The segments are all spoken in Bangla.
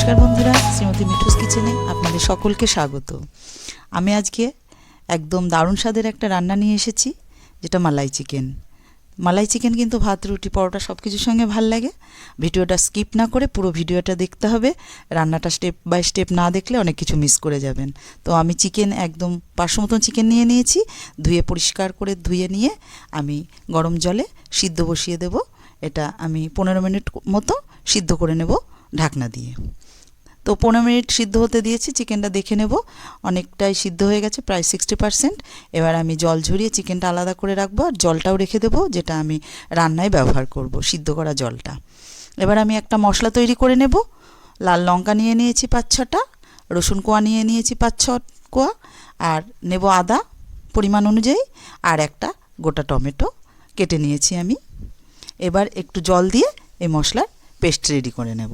নমস্কার বন্ধুরা, শ্রীমতী মিঠুস কিচেনে আপনাদের সকলকে স্বাগত। আমি আজকে একদম দারুণ স্বাদের একটা রান্না নিয়ে এসেছি, যেটা মালাই চিকেন। মালাই চিকেন কিন্তু ভাত, রুটি, পরোটা সব কিছুর সঙ্গে ভালো লাগে। ভিডিওটা স্কিপ না করে পুরো ভিডিওটা দেখতে হবে। রান্নাটা স্টেপ বাই স্টেপ না দেখলে অনেক কিছু মিস করে যাবেন। তো আমি চিকেন একদম পাঁচশো মতন চিকেন নিয়ে নিয়েছি, ধুয়ে পরিষ্কার করে ধুয়ে নিয়ে আমি গরম জলে সিদ্ধ বসিয়ে দেব। এটা আমি পনেরো মিনিট মতো সিদ্ধ করে নেব। ঢাকনা দিয়ে। তো পনেরো মিনিট সিদ্ধ হতে দিয়েছি, চিকেনটা দেখে নেব। অনেকটাই সিদ্ধ হয়ে গেছে, প্রায় সিক্সটি পারসেন্ট এবার আমি জল ঝরিয়ে চিকেনটা আলাদা করে রাখব আর জলটাও রেখে দেবো, যেটা আমি রান্নায় ব্যবহার করব, সিদ্ধ করা জলটা। এবার আমি একটা মশলা তৈরি করে নেব। লাল লঙ্কা নিয়ে নিয়েছি পাঁচ ছটা, রসুন কোয়া নিয়ে নিয়েছি পাঁচ ছ কোয়া, আর নেব আদা পরিমাণ অনুযায়ী, আর একটা গোটা টমেটো কেটে নিয়েছি আমি। এবার একটু জল দিয়ে এই মশলার পেস্ট রেডি করে নেব।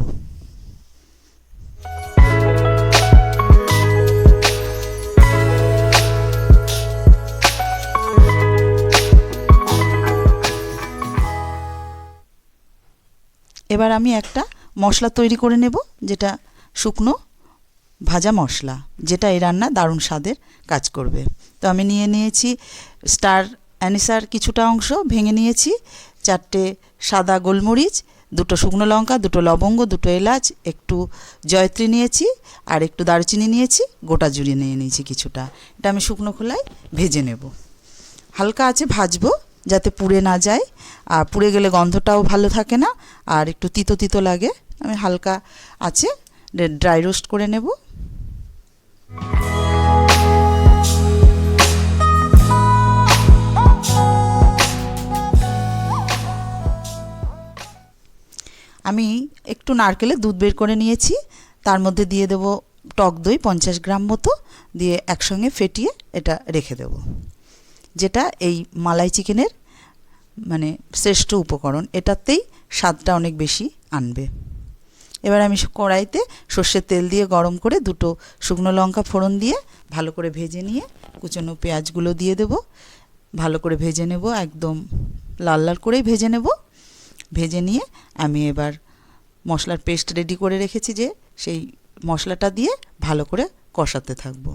এবার আমি একটা মশলা তৈরি করে নেব, যেটা শুকনো ভাজা মশলা, যেটা এই রান্না দারুণ স্বাদের কাজ করবে। তো আমি নিয়ে নিয়েছি স্টার অ্যানিসার কিছুটা অংশ, ভেঙে নিয়েছি চারটে সাদা গোলমরিচ দুটো শুকনো লঙ্কা, দুটো লবঙ্গ, দুটো এলাচ, একটু জয়ত্রী নিয়েছি আর একটু দারুচিনি নিয়েছি, গোটা জুড়ি নিয়ে নিয়েছি কিছুটা। এটা আমি শুকনো খোলায় ভেজে নেব। হালকা আছে ভাজবো যাতে পুড়ে না যায়। আর পুড়ে গেলে গন্ধটাও ভালো থাকে না, আর একটু তিতো তিতো লাগে। আমি হালকা আছে, ড্রাই রোস্ট করে নেব। আমি একটু নারকেলের দুধ বের করে নিয়েছি। তার মধ্যে দিয়ে দেব টক দই পঞ্চাশ গ্রাম মতো, দিয়ে একসঙ্গে ফেটিয়ে এটা রেখে দেব। যেটা এই মালাই চিকেনের মানে শ্রেষ্ঠ উপকরণ। এটাতেই স্বাদটা অনেক বেশি আনবে। এবার আমি কড়াইতে সর্ষের তেল দিয়ে গরম করে দুটো শুকনো লঙ্কা ফোড়ন দিয়ে ভালো করে ভেজে নিয়ে কুচনো পেঁয়াজগুলো দিয়ে দেব। ভালো করে ভেজে নেব, একদম লাল লাল করেই ভেজে নেব। ভেজে নিয়ে আমি এবার মশলার পেস্ট রেডি করে রেখেছি যে সেই মশলাটা দিয়ে ভালো করে কষাতে থাকব।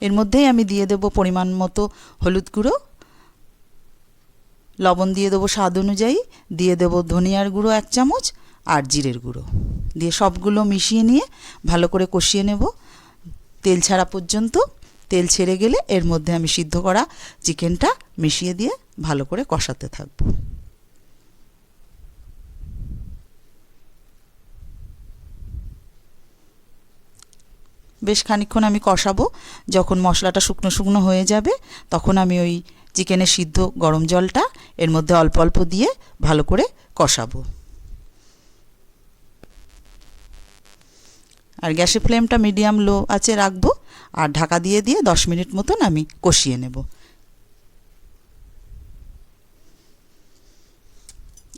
এর মধ্যেই আমি দিয়ে দেব পরিমাণ মতো হলুদ গুঁড়ো। লবণ দিয়ে দেবো স্বাদ অনুযায়ী, দিয়ে দেব ধনিয়ার গুঁড়ো এক চামচ আর জিরের গুঁড়ো। দিয়ে সবগুলো মিশিয়ে নিয়ে ভালো করে কষিয়ে নেব। তেল ছাড়া পর্যন্ত তেল ছেড়ে গেলে এর মধ্যে আমি সিদ্ধ করা চিকেনটা মিশিয়ে দিয়ে ভালো করে কষাতে থাকব। বেশ খানিক্ষণ আমি কষাবো। যখন মশলাটা শুকনো শুকনো হয়ে যাবে, তখন আমি ওই চিকেনের সিদ্ধ গরম জলটা এর মধ্যে অল্প অল্প দিয়ে ভালো করে কষাবো। আর গ্যাসের ফ্লেমটা মিডিয়াম লো আছে রাখব। আর ঢাকা দিয়ে দিয়ে দশ মিনিট মতন আমি কষিয়ে নেব।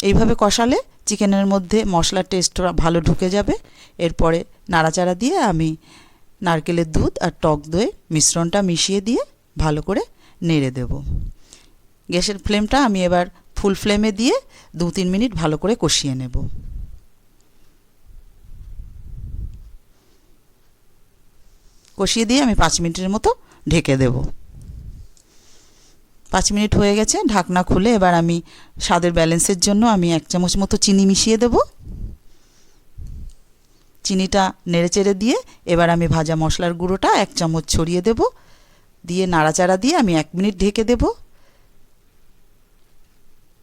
এইভাবে কষালে চিকেনের মধ্যে মশলার টেস্টটা ভালো ঢুকে যাবে। এরপরে নাড়াচাড়া দিয়ে আমি নারকেলের দুধ আর টক দই মিশ্রণটা মিশিয়ে দিয়ে ভালো করে নেড়ে দেব। গ্যাসের ফ্লেমটা আমি এবার ফুল ফ্লেমে দিয়ে দু তিন মিনিট ভালো করে কষিয়ে নেব। কষিয়ে দিয়ে আমি পাঁচ মিনিটের মতো ঢেকে দেব। পাঁচ মিনিট হয়ে গেছে, ঢাকনা খুলে এবার আমি স্বাদের ব্যালেন্সের জন্য আমি এক চামচ মতো চিনি মিশিয়ে দেবো। চিনিটা নেড়ে চেড়ে দিয়ে এবার আমি ভাজা মশলার গুঁড়োটা এক চামচ ছড়িয়ে দেব। দিয়ে নাড়াচাড়া দিয়ে আমি এক মিনিট ঢেকে দেব।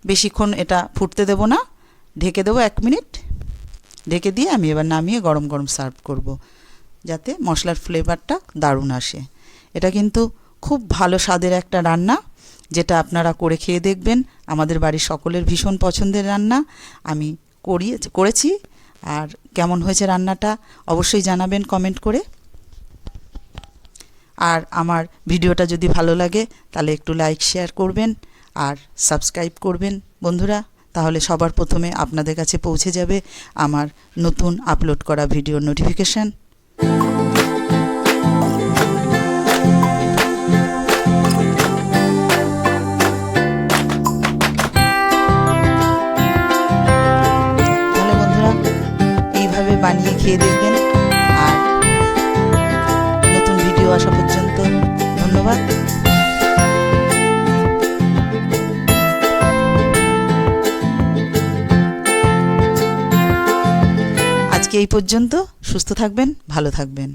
বেশিক্ষণ এটা ফুটতে দেব না, ঢেকে দেবো এক মিনিট। ঢেকে দিয়ে আমি এবার নামিয়ে গরম গরম সার্ভ করব। যাতে মশলার ফ্লেভারটা দারুণ আসে। এটা কিন্তু খুব ভালো স্বাদের একটা রান্না, যেটা আপনারা করে খেয়ে দেখবেন। আমাদের বাড়ির সকলের ভীষণ পছন্দের রান্না। আমি করি, করেছি। আর কেমন হয়েছে রান্নাটা অবশ্যই জানাবেন কমেন্ট করে। আর আমার ভিডিওটা যদি ভালো লাগে, তাহলে একটু লাইক শেয়ার করবেন। আর সাবস্ক্রাইব করবেন। বন্ধুরা, তাহলে সবার প্রথমে আপনাদের কাছে পৌঁছে যাবে আমার নতুন আপলোড করা ভিডিওর নোটিফিকেশান খেয়ে দেখবেন। আর নতুন ভিডিও আসা পর্যন্ত ধন্যবাদ। আজকে এই পর্যন্ত, সুস্থ থাকবেন, ভালো থাকবেন।